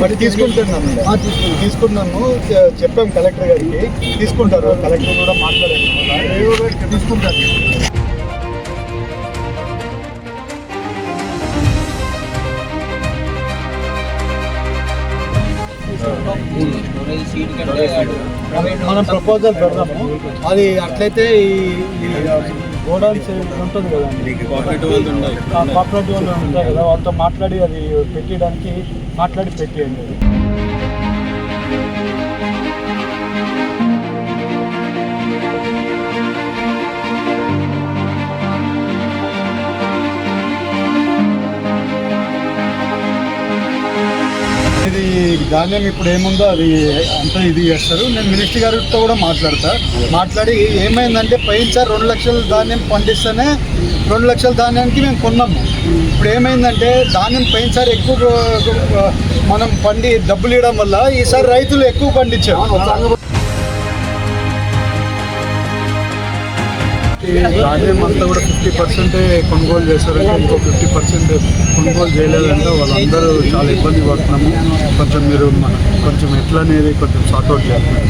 మరి తీసుకుంటున్నాను తీసుకున్నాను చెప్పాం కలెక్టర్ గారికి. తీసుకుంటారు. కలెక్టర్ కూడా మాట్లాడారు. తీసుకుంటారు మనం ప్రపోజల్ పెడదాము అది అట్లయితే ఈ గోడౌన్స్ ఉంటుంది కదండి వాళ్ళు ఉంటారు కదా వాళ్ళతో మాట్లాడి అది పెట్టడానికి మాట్లాడి పెట్టేయండి. ధాన్యం ఇప్పుడు ఏముందో అది అంతా ఇది చేస్తారు. నేను మినిస్టర్ గారితో కూడా మాట్లాడతా. మాట్లాడి ఏమైందంటే పోయినసారి రెండు లక్షల ధాన్యం పండిస్తేనే రెండు లక్షల ధాన్యానికి మేము కొన్నాము. ఇప్పుడు ఏమైందంటే ధాన్యం సార్ ఎక్కువ మనం పండి డబ్బులు ఇవ్వడం వల్ల ఈసారి రైతులు ఎక్కువ పండించారు. ఈ ధాన్యం అంతా కూడా ఫిఫ్టీ పర్సెంటే కొనుగోలు చేశారంటే ఇంకో ఫిఫ్టీ పర్సెంట్ కొనుగోలు చేయలేదంటే వాళ్ళందరూ చాలా ఇబ్బంది పడుతున్నాము. కొంచెం మీరు కొంచెం ఎట్లా అనేది కొంచెం సార్ట్అవుట్ చేస్తున్నారు